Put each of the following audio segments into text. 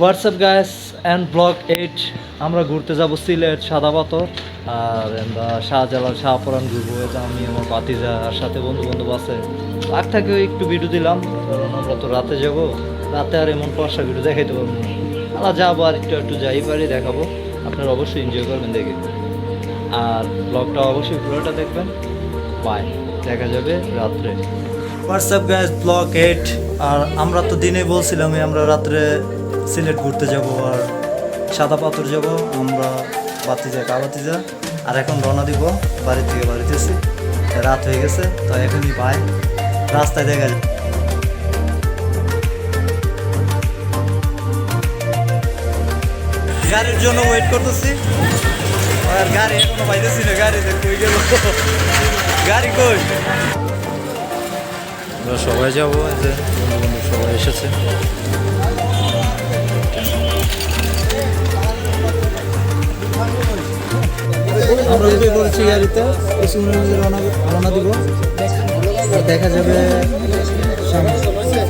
WhatsApp gas and block eight আমরা ঘুরতে যাব সিলেট, সাদা পাথর, আর আমরা শাহজালাল, শাহপরান ঘুরবো। এটা আমি, আমার বাতিজা আর সাথে বন্ধু বান্ধব আছে। আগ থেকেও একটু ভিডিও দিলাম, কারণ আমরা তো রাতে যাব। রাতে আর এমন পয়সা ভিডিও দেখাইতে পারব না। আমরা যাব আর একটু একটু যাই পারি, দেখাবো। আপনারা অবশ্যই এনজয় করবেন, দেখে। আর ব্লগটা অবশ্যই পুরোটা দেখবেন। বাই দেখা যাবে রাত্রে। হোয়াটসঅ্যাপ গ্যাস ব্লক এইট আর আমরা তো দিনে বলছিলাম আমরা রাত্রে সিলেট ঘুরতে যাব আর সাদা পাথর যাব, আমরা বাতিজা কাবাতিজা আর এখন রওনা দিব বাড়ি থেকে বাড়িতেছি রাত হয়ে গেছে, তো এখনই পাই রাস্তায় দেখা যায়। গাড়ির জন্য ওয়েট করতেছি। আর গাড়ি এখনও পাইতেছি না গাড়িতে কই গেল? গাড়ি কই? আমরা সবাই যাব যে বন্ধু বান্ধব সবাই এসেছে। আমরা যদি বলছি গাড়িতে রওনা রওনা দিব দেখা যাবে সামনে।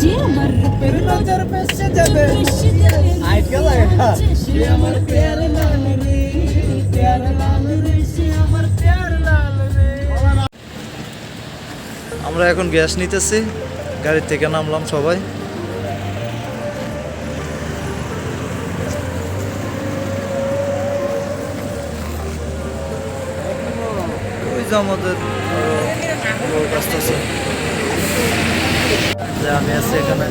যে আমার নজর পেছে যাবে। আইডিয়া লাগে? সে আমার প্যার লাল রে প্যার লাল রে সে আমার প্যার লাল রে। আমরা এখন গ্যাস নিতেছি গাড়ি থেকে নামলাম সবাই। যে আমাদের আমি আছি এখানে।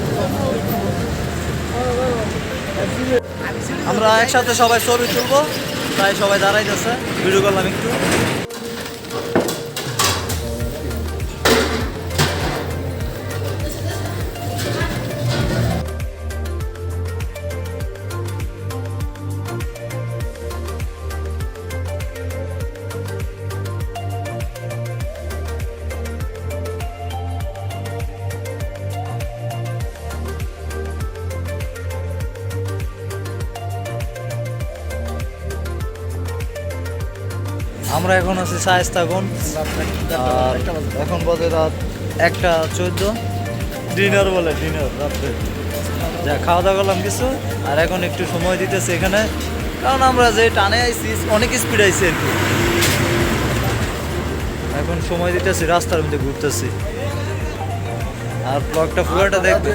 আমরা একসাথে সবাই ছবি তুলবো, তাই সবাই দাঁড়াইতেছে। ভিডিও করলাম একটু। আমরা এখন আছি শায়স্তাগন আর এখন বাজে রাত একটা চোদ্দ। ডিনার বলে ডিনার রাত্রে। যা, খাওয়া দাওয়া করলাম কিছু, আর এখন একটু সময় দিতেছে এখানে। কারণ আমরা যে টানে আইছি, অনেক স্পিড আইছি আর কি। এখন সময় দিতেছি, রাস্তার মধ্যে ঘুরতেছি। আর ব্লগটা পুরোটা দেখবে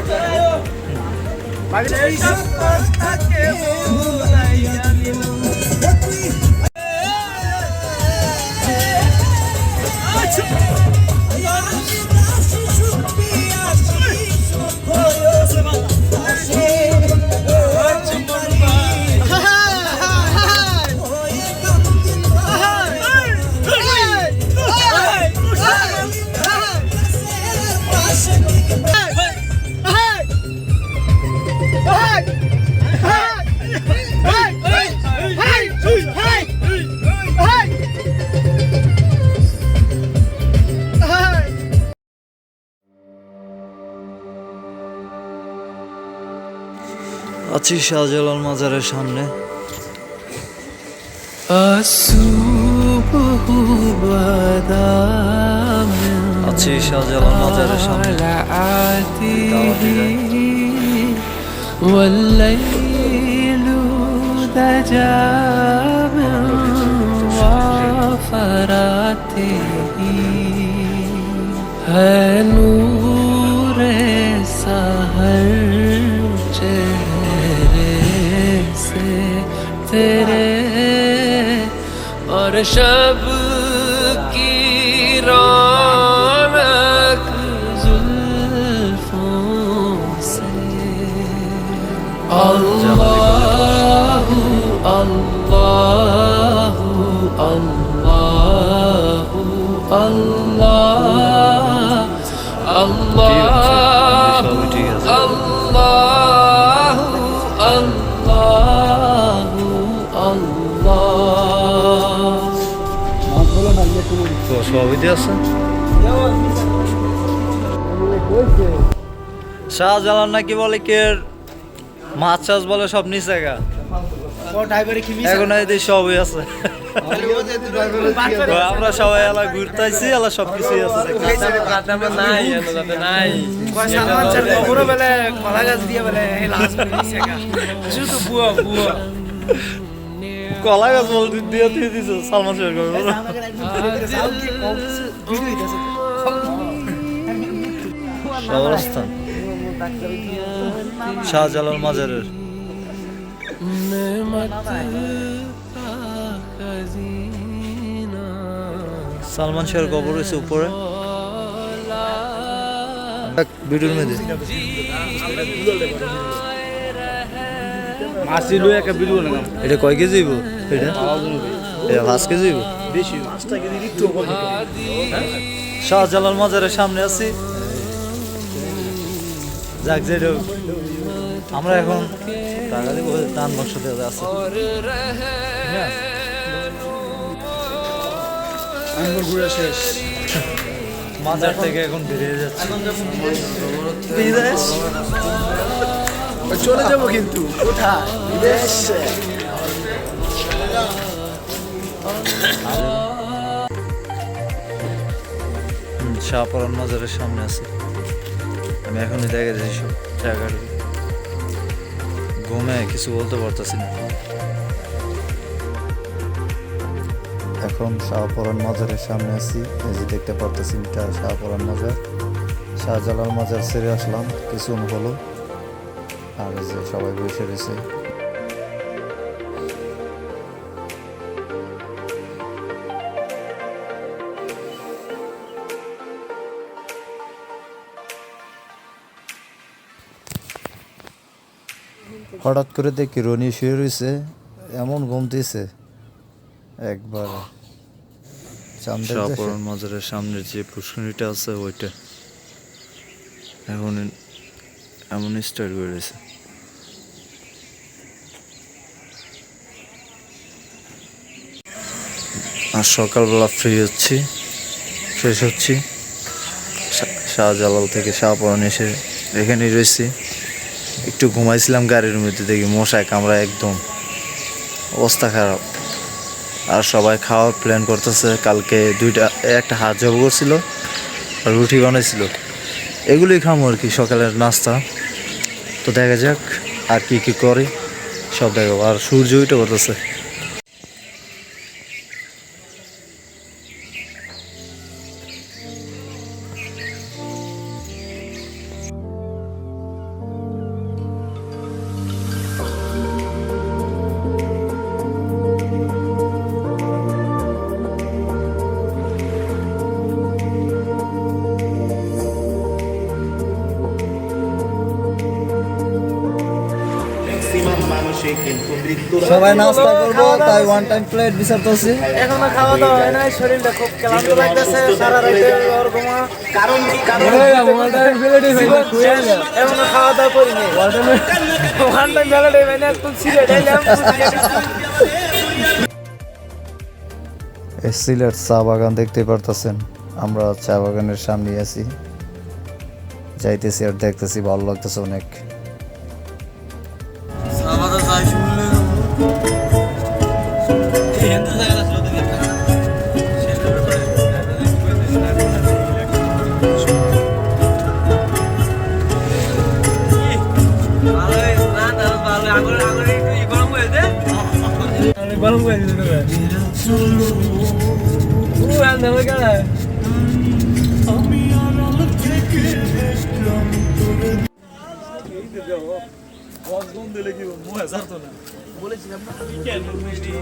আছি শাহজালাল মাজারের সামনে الصبح بدا من আছি শাহজালাল মাজারের সামনে طلعته والليل دجى من وفراته है deixa তো আছে শাহজালাল নাকি বলে কে মাছ চাষ বলে সব নিচে গা। এখন এই সবই আছে। আমরা সবাই এলা ঘুরতে আইছি এলা সব কিছুই আছে কলা গাছ বলতে দিয়ে দিয়ে দিছো সালমান গল্প অবস্থান। শাহজালাল মাজারের। সালমান শাহের কবর রয়েছে উপরে। ভিডিওর মধ্যে মাছি লই একটা ভিডিও লাগাম এটা কয় কেজি হইব এটা এটা পাঁচ কেজি হইব বেশি কেজি একটু শাহজালাল মাজারের সামনে আছি। যাক হোক, আমরা এখন টাকা দিব দান বাক্স দেওয়া আছে। ঘুরে শেষ। মাজার থেকে এখন বেরিয়ে যাচ্ছে? চলে যাব কিন্তু। কোথায়? বিদেশে শাহপরান মাজারের সামনে আছে। আমি এখনই দেখে যাচ্ছি সব জায়গাটা ঘুমে কিছু বলতে পারতেছি না। এখন শাহপরান মাজারের সামনে আছি। এই যে দেখতে পারতেছি এটা শাহপরান মাজার। শাহজালাল মাজার ছেড়ে আসলাম। কিছু হলো যে সবাই বসে রয়েছে। হঠাৎ করে দেখি রনি শুয়ে রয়েছে এমন ঘুমতেছে একবার শাহপুরন মাজারের সামনে যে পুষ্করিণীটা আছে ওইটা। এখন এমন স্টাইল করে রয়েছে আর সকালবেলা ফ্রি হচ্ছি। ফ্রেশ হচ্ছি। শাহজালাল থেকে শাহপুরন এসে এখানেই রয়েছি। একটু ঘুমাইছিলাম গাড়ির মধ্যে, দেখি মশায় কামড়া একদম। অবস্থা খারাপ। আর সবাই খাওয়ার প্ল্যান করতেছে। কালকে দুইটা, একটা হাত জব করছিল রুটি বানাইছিল। এগুলোই খামো আর কি, সকালের নাস্তা। তো দেখা যাক আর কি কি করে, সব দেখো। আর সূর্য ওইটা করতেছে সবাই নাস্তা করব তাই ওয়ান টাইম প্লেট বিচারতেছি এখনও খাওয়া দাওয়া হয় নাই শরীরটা খুব ক্লান্ত লাগতেছে সারা রাতে ওর ঘুমা কারণ কি? কারণ এখনও খাওয়া দাওয়া করিনি। ওয়ান টাইম বেলা দেবে না একটু সিগারেট এলাম সিলেট চা বাগান দেখতে পারতেছেন? আমরা চা বাগানের সামনে আছি। যাইতেছি আর দেখতেছি ভালো লাগতেছে অনেক।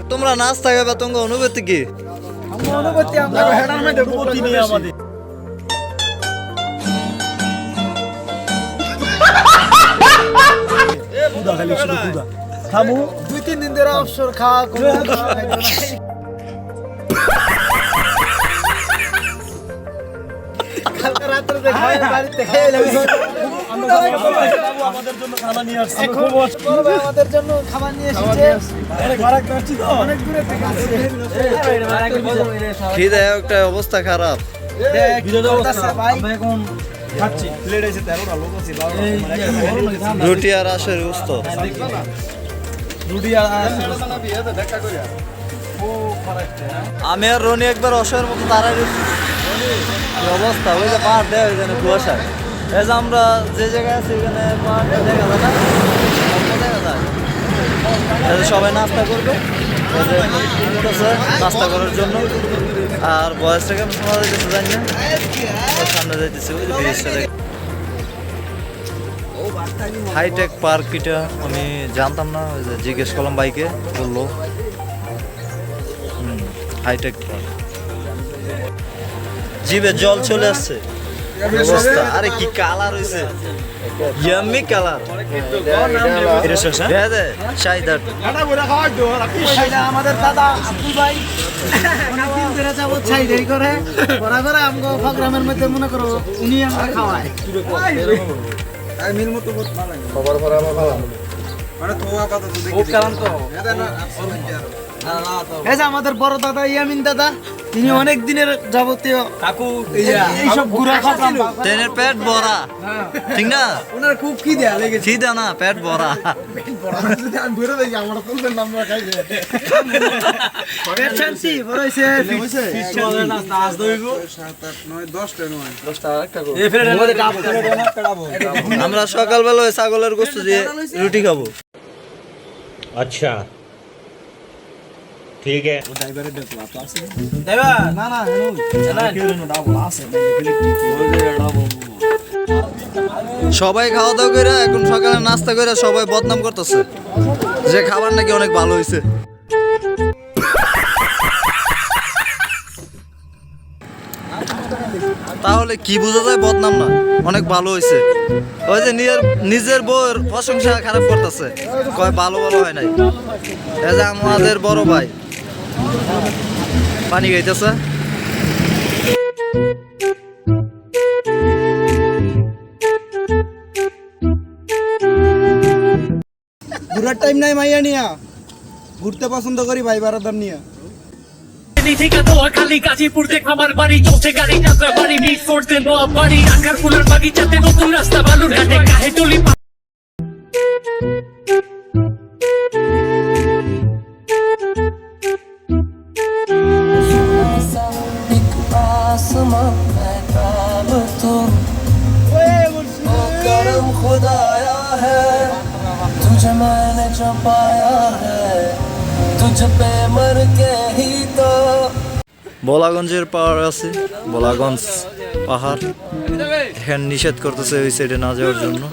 তোমরা নাচ থাকে বা তোমার অনুভূতি কি? অনুভূতি আমরা হেডার মধ্যে অনুভূতি নিয়ে আমাদের। খালি শুধু কুদা দুই তিন দিন ধরে অবসর খাওয়া কালকে রাত্রে বাড়িতে আমাদের জন্য খানা নিয়ে আসছে। এখন বড় ভাই আমাদের জন্য খাবার নিয়ে এসেছে। অনেক ফারাক আসছি তো। অনেক দূরে থেকে আসছে। একটা অবস্থা খারাপ। রুটি আর আশের উস্ত রুটি আর আমি আর রনি একবার অসহায়ের মতো রয়েছি। কি অবস্থা? ওই যে পাহাড় দেয় ওই জন্য কুয়াশা এই যে আমরা যে জায়গায় আছি ওখানে পাহাড়টা দেখা যায় না? সবাই নাস্তা করবে। নাস্তা করার জন্য। আর বয়সটা কেমন? শোনা যাইতেছে জানি না। সামনে যাইতেছে, ওই যে ব্রিজটা হাইটেক পার্ক এটা আমি জানতাম না, ওই যে জিজ্ঞেস করলাম বাইকে বলল। হাইটেক পার্ক জিভে জল চলে আসছে। অবস্থা। আরে কি কালার হইছে? ইয়াম্মি কালার এটা শেষ হ্যাঁ? দে আমাদের দাদা আব্দুল ভাই। অনেকদিন ধরে যাব ছাই করে। করা করে আমগো প্রোগ্রামের মধ্যে মনে করো উনি আমরা খাওয়ায়। এই যে আমাদের বড় দাদা ইয়ামিন দাদা তিনি অনেক দিনের যাবতীয় কাকু এইসব ঘুরা খাতাম ট্রেনের পেট ভরা। ঠিক না? ওনার খুব কি দেয়া লেগেছে। খিদা না পেট ভরা। আমি ঘুরে দেখি আমার তুলবেন নাম খাইবে পেট শান্তি বড় হইছে আমরা সকালবেলা ওই ছাগলের গোস্ত দিয়ে রুটি খাবো अच्छा ठीक है না না সবাই খাওয়া দাওয়া করে এখন সকালে নাস্তা করে সবাই বদনাম করতেছে যে খাবার নাকি অনেক ভালো হয়েছে তাহলে কি বোঝা যায় বদনাম না অনেক ভালো হয়েছে ওই যে নিজের নিজের বউয়ের প্রশংসা খারাপ করতেছে কয় ভালো ভালো হয় নাই এই যে আমাদের বড় ভাই পানি খাইতেছে। ঘুরার টাইম নাই মাইয়া নিয়া। ঘুরতে পছন্দ করি ভাই বারাদার নিয়া। থেকে দোয়া খালি গাজীপুর থেকে আমার বাড়ি চলছে গাড়ি যাত্রা বাড়ি মিট করতে দোয়া বাড়ি আকার ফুলের বাগিচাতে নতুন রাস্তা বালুর ঘাটে কাহে টলি বলাগঞ্জের পাহাড় আছে বলাগঞ্জ পাহাড়। এখানে নিষেধ করতেছে ওই সাইডে না যাওয়ার জন্য।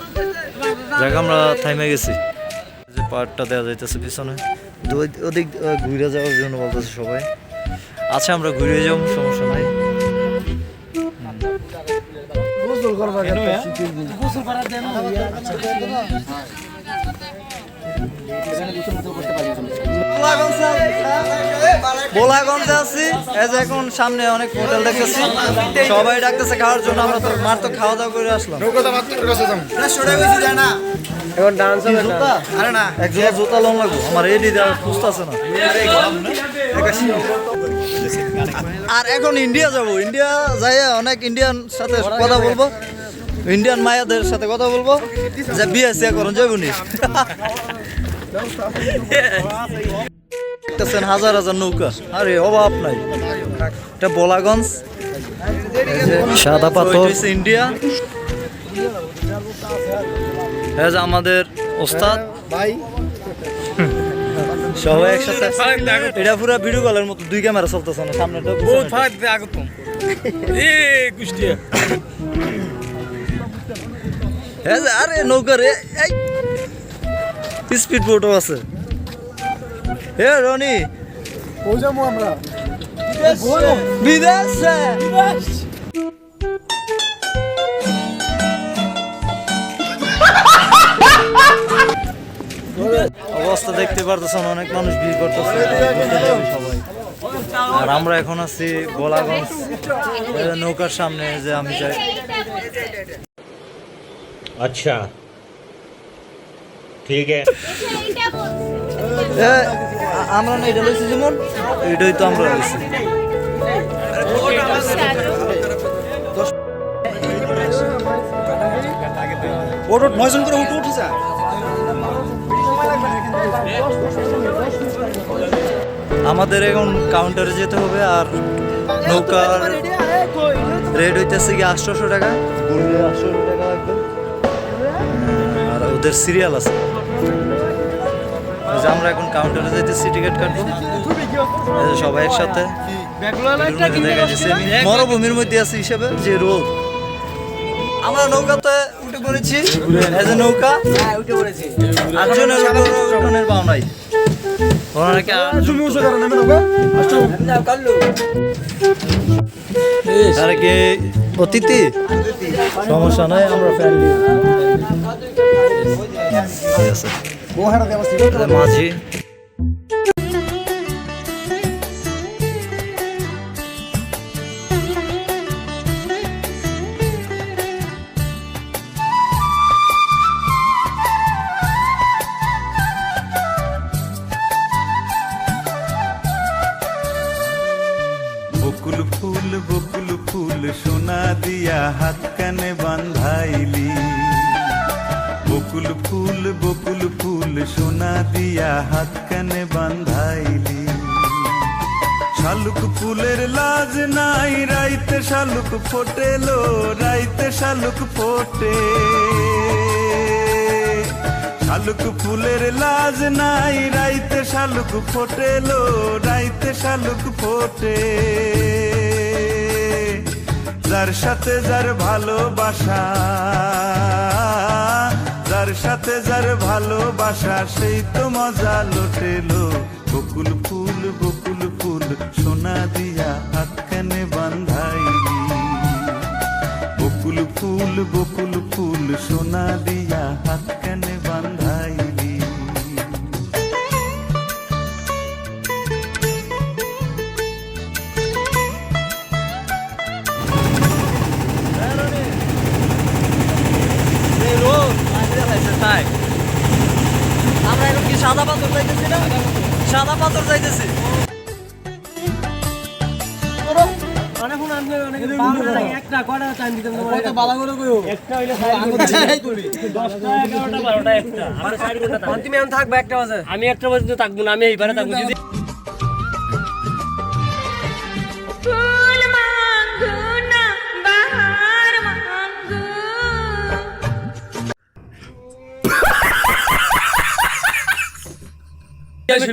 যাক আমরা থাইমে গেছি। যে পাহাড়টা দেওয়া যাইতেছে পিছনে। ওদিক ঘুরে যাওয়ার জন্য বলতেছে সবাই। আচ্ছা আমরা ঘুরে যাব সমস্যা নাই। গোসল বোলাগঞ্জে আছি এই যে এখন সামনে অনেক হোটেল দেখতেছি। সবাই ডাকতেছে খাওয়ার জন্য আমরা তো মার তো খাওয়া দাওয়া করে আসলাম। এখন ডান্স হবে আরে না এক জোড়া জুতা লোন লাগবো। আমার এডি দেওয়ার সুস্থ আছে না। আর এখন ইন্ডিয়া যাব। ইন্ডিয়া যাই অনেক ইন্ডিয়ান সাথে কথা বলব। ইন্ডিয়ান মায়াদের সাথে কথা বলব। যে বিয়ে সিয়া করুন যাবনি দেখতেছেন হাজার হাজার নৌকা। আরে অভাব নাই। এটা বলাগঞ্জ। সাদা পাথর। ইন্ডিয়া। হ্যাঁ আমাদের ওস্তাদ। ভাই। সবাই একসাথে এটা পুরো ভিডিও কলের মতো দুই ক্যামেরা চলতেছে না সামনেটা বহুত ফারাক আগতম এ কুষ্টিয়া। হ্যাঁ আরে নৌকা রে। স্পিড বোটও আছে। হে রনি। ও যাব আমরা? বিদেশে। অবস্থা দেখতে পারতেছেন অনেক মানুষ ভিড় করতেছে। সবাই আর আমরা এখন আছি গোলাগঞ্জ নৌকার সামনে যে আমি যাই। আচ্ছা ঠিক আমরা না এটা লইছি যেমন? এটাই তো আমরা লইছি। করে উঠে আমাদের এখন কাউন্টারে যেতে হবে আর নৌকার রেট হইতেছে কি আটশোশো টাকা। টাকা লাগবে আর ওদের সিরিয়াল আছে। যে আমরা এখন কাউন্টারে যাইতেছি টিকিট কাটবো। এই যে সবাই একসাথে। মরুভূমির মধ্যে আছি হিসেবে যে রোদ আমরা নৌকাতে উঠে পড়েছি। এই যে নৌকা। আটজনের উপর উঠানের পাও নাই। আর কি? অতিথি? সমস্যা নাই আমরা ফ্যামিলি। মাঝি। বকুল ফুল সোনা দিয়া হাত কানে বান্ধাইলি। শালুক ফুলের লাজ নাই, রাইতে শালুক ফোটেলো, রাইতে শালুক ফোটে। শালুক ফুলের লাজ নাই, রাইতে শালুক ফোটেলো, রাইতে শালুক ফোটে। যার সাথে যার ভালোবাসা। যার সাথে যার ভালোবাসা, সেই তো মজা লোটেলো। বকুল ফুল বকুল ফুল, সোনা দিয়া হাত কানে বান্ধাইলি। বকুল ফুল বকুল ফুল, সোনা দিয়া হাত সাদা পাথর যাইতেছি না? সাদা পাথর যাইতেছি। একটা বাজে। আমি একটা পর্যন্ত থাকব না আমি এইবারে থাকব। যদি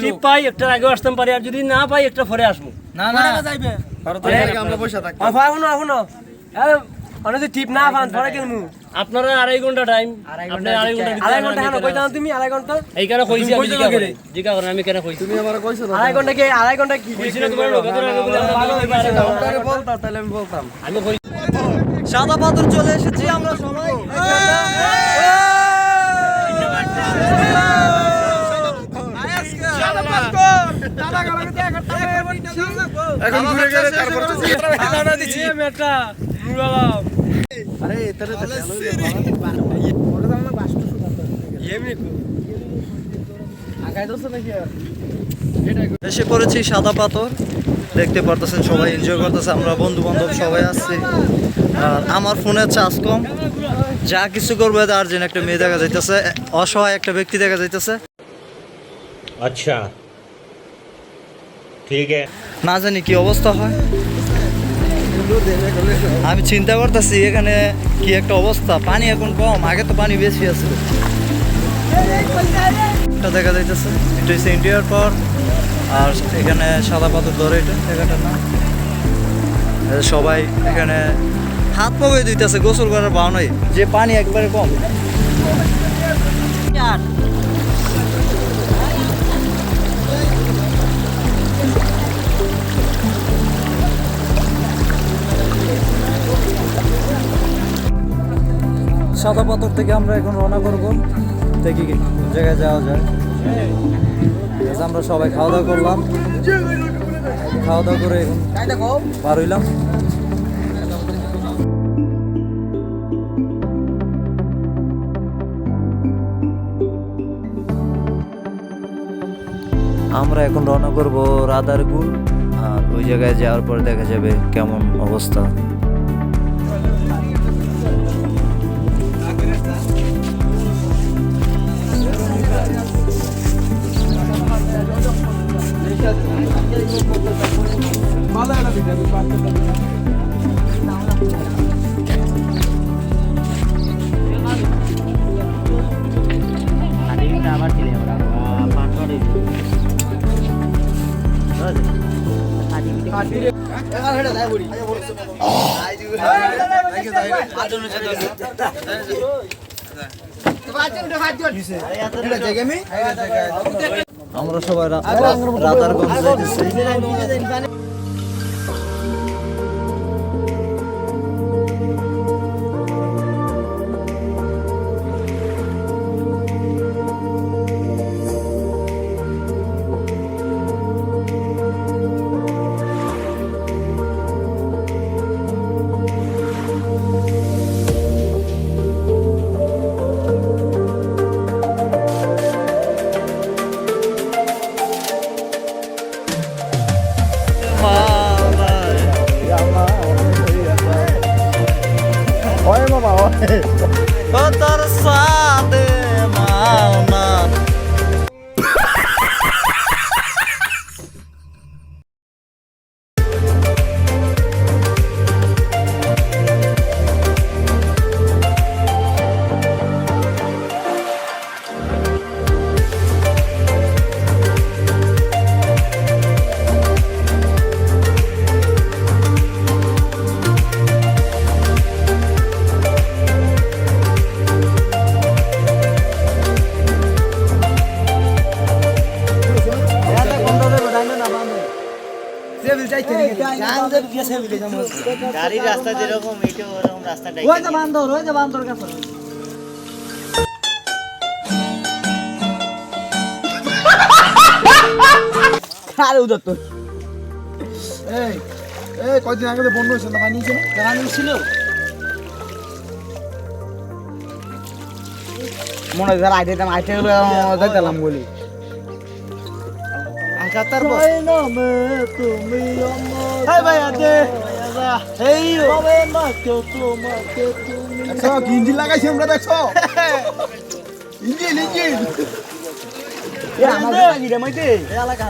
টিপ পাই একটা আগে আসতাম পারি আর যদি না পাই একটা পরে আসব। না না। যাইবে। আমরা পয়সা থাকি এখনও এখনও অনেক টিপ না পান পরে কিনমু আপনারা আড়াই ঘণ্টা টাইম আপনি আড়াই ঘণ্টা আড়াই ঘণ্টা কেন? কই তুমি আড়াই ঘণ্টা। এইখানে কইছি আমি কইছো জিজ্ঞাসা না করি। আমি কেন কইছি? আড়াই ঘণ্টা কি আড়াই ঘণ্টা কি? কইছি না তোমার লোকেদের আগে বলে আমরা বলতে পারি না। কাউন্টারে বলতাম তাহলে আমি বলতাম। আমি কই সাদা পাথর চলে এসেছি আমরা সবাই। এখন ঘুরে গেলে তারপর দিচ্ছি আমি একটা নুরালাম এসে পড়েছি সাদা পাথর। দেখতে পারতেছেন সবাই এনজয় করতেছে আমরা বন্ধু বান্ধব সবাই আসছি আর আমার ফোনে চার্জ কম। যা কিছু করবে তার জন্য একটা মেয়ে দেখা যাইতেছে অসহায় একটা ব্যক্তি দেখা যাইতেছে। আচ্ছা। ঠিক আছে। না জানি কি অবস্থা হয়। আমি চিন্তা করতেছি, এখানে কি একটা অবস্থা? পানি এখন কম, আগে তো পানি বেশি আছে। দেখা যাইতেছে। এটা হচ্ছে ইন্ডিয়ার পর আর এখানে সাদা পাথর ধরে এটা, জায়গাটার নাম। সবাই এখানে হাত পাবে দিতেছে, গোসল করার বাও নাই যে পানি একবারে কম। আর সাদা পাথর থেকে আমরা এখন রওনা করব। দেখি কোন জায়গায় যাওয়া যায়। আমরা সবাই খাওয়া দাওয়া করলাম। খাওয়া দাওয়া করে এখন পার হইলাম। আমরা এখন রওনা করব রাদারগুল আর ওই জায়গায় যাওয়ার পর দেখা যাবে কেমন অবস্থা। আমরা সবাই রাতারগঞ্জ যাইতেছি। গাড়ির রাস্তা যেরকম এটা ওরকম রাস্তাটাই ওই যে বান্দর ওই যে বান্দর কাছে। আরে উদর তো এই এই কয়দিন আগে তো বন্ধ হয়েছিল না? বানিয়েছিল বানিয়েছিল। মনে হয় আইতে আইতে গেলে যাইতাম বলি। আঙ্কাতার বস। তুমি হাই ভাই আতে এই হবে না কেউ তোমাকে তুমি দেখো ইঞ্জিন লাগাইছি আমরা দেখো ইঞ্জিন ইঞ্জিন এ আমাদের লাগি রে মাইতে। এ লাগা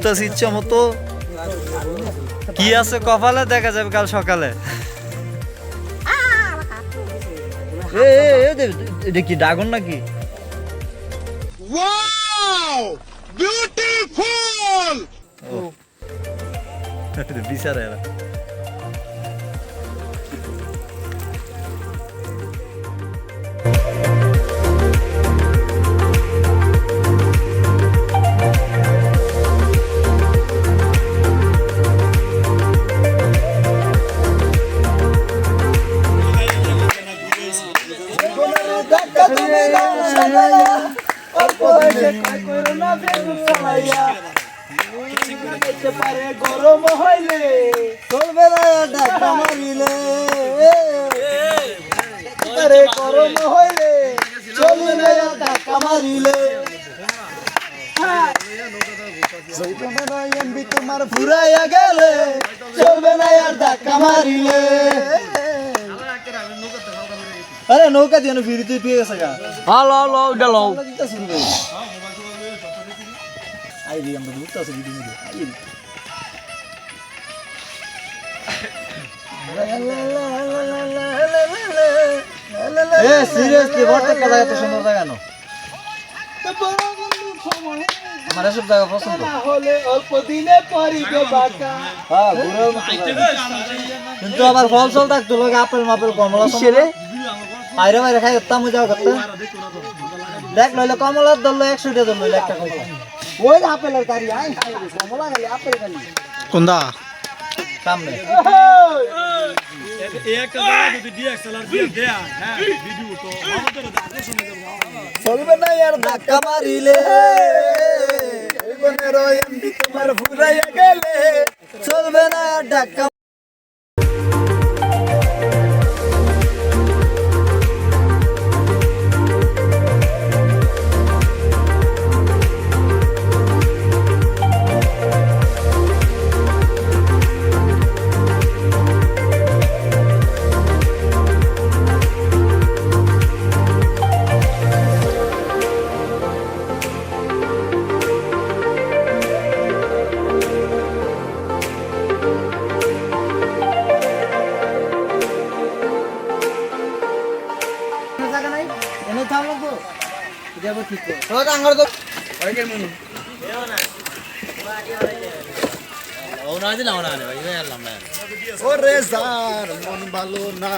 ঘুরতেছি ইচ্ছা মতো? কি আছে কপালে? দেখা যাবে কাল সকালে। কি ড্রাগন নাকি? বিচার এরা গরম হইলে। চলবে না ধাক্কা মারিলে। আরে গরম হইলে চলবে না ধাক্কা মারিলে। এমবি তোমার ফুরাইয়া গেলে চলবে না আর ধাক্কা মারিলে। আরে নৌকা দিয়ে ফিরি তুই পেয়ে গেছে গা। হ্যালো এটা লও আই রে আমরা ঘুরতে আসি ভিডিও মধ্যে আই রে এ সিরিয়াসলি বড় জায়গা এত সুন্দর জায়গা না আমার এসব জায়গা পছন্দ হলে অল্প দিনে পরিবে বাঁকা হ্যাঁ কিন্তু আবার ফল চল থাকতো লোক আপেল মাপেল কমলা ছেড়ে বাইরে বাইরে খাই করতাম যাও করতে দেখ নইলে কমলার ধরলো একশো টাকা ধরলো একটা কমলা ওই আপেলের গাড়ি আই কমলা গাড়ি আপেল গাড়ি। কোনদা? সামনে। চলবে না আর ধাক্কা মারিলে। জীবনের এমনি ফুরাইয়া গেলে। চলবে না আর ধাক্কা যাব ঠিক করে তো আঙ্গার তো ওরে যার মন ভালো না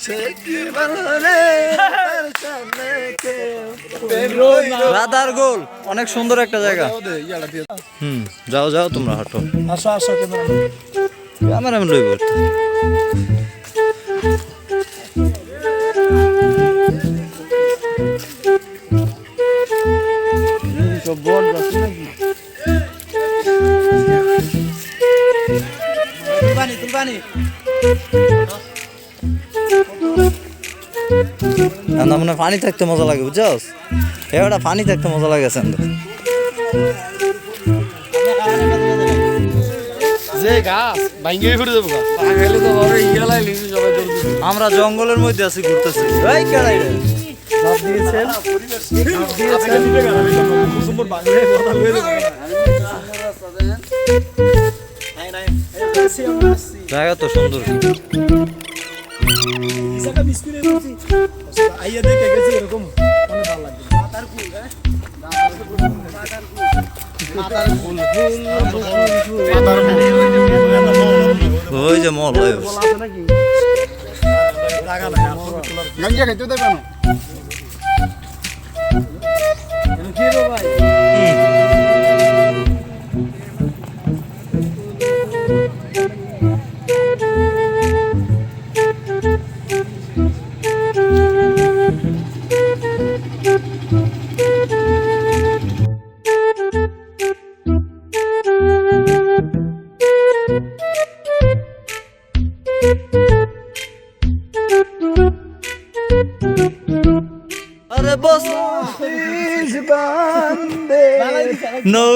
সে কি ভালো রে? তার সামনে কেউ রাধার গোল অনেক সুন্দর একটা জায়গা। হুম যাও যাও তোমরা হাঁটো। আসো আসো কেন আমার আমি লইব তুলবানি তুলবানি না মানে পানি থাকতে মজা লাগে বুঝছস? এবারটা পানি থাকতে মজা লাগে যে গাছ ভাঙ্গে ঘুরে দেবো গা। পাখাইলে তো বড় ইয়া আমরা জঙ্গলের মধ্যে আছি ঘুরতেছি। সব দিয়েছেন জায়গা তো সুন্দর আইয়া দেখে গেছি এরকম অনেক ভালো লাগবে ওই যে মল গাঞ্জা খাইতে দেবে না আরে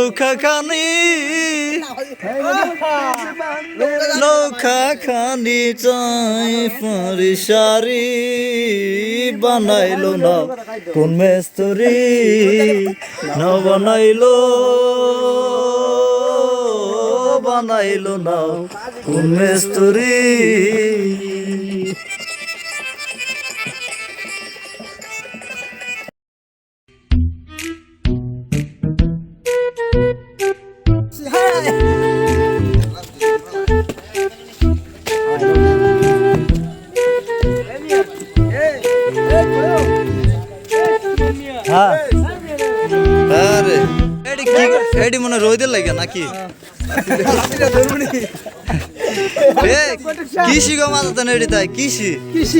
নৌকা খানি নৌকা খানি চাই পারি সারি বানাইলো না কোন মেস্তরি। না বানাইলো। বানাইলো না কোন মেস্তরি। হ্যাঁ। আরে এডি কি এডি মনে রইদের লাগে নাকি? কিসি গো মাথা তো এডি তাই কিসি? কিসি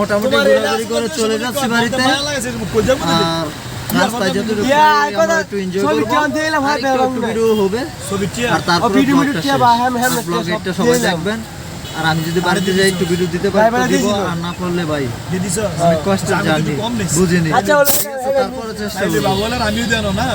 মোটামুটি ঘোরাঘুরি করে চলে যাচ্ছি বাড়িতে। আর রাস্তায় যতটুকু আমরা একটু এনজয় করব। একটু ভিডিও হবে। আর তারপরে ব্লগটা সবাই দেখবেন। আর আমি যদি বাড়িতে যাই একটু ভিডিও দিতে পারি দিব। আর না পারলে ভাই অনেক কম নিছি। বুঝিনি। আচ্ছা তারপরে চেষ্টা করব আমিও না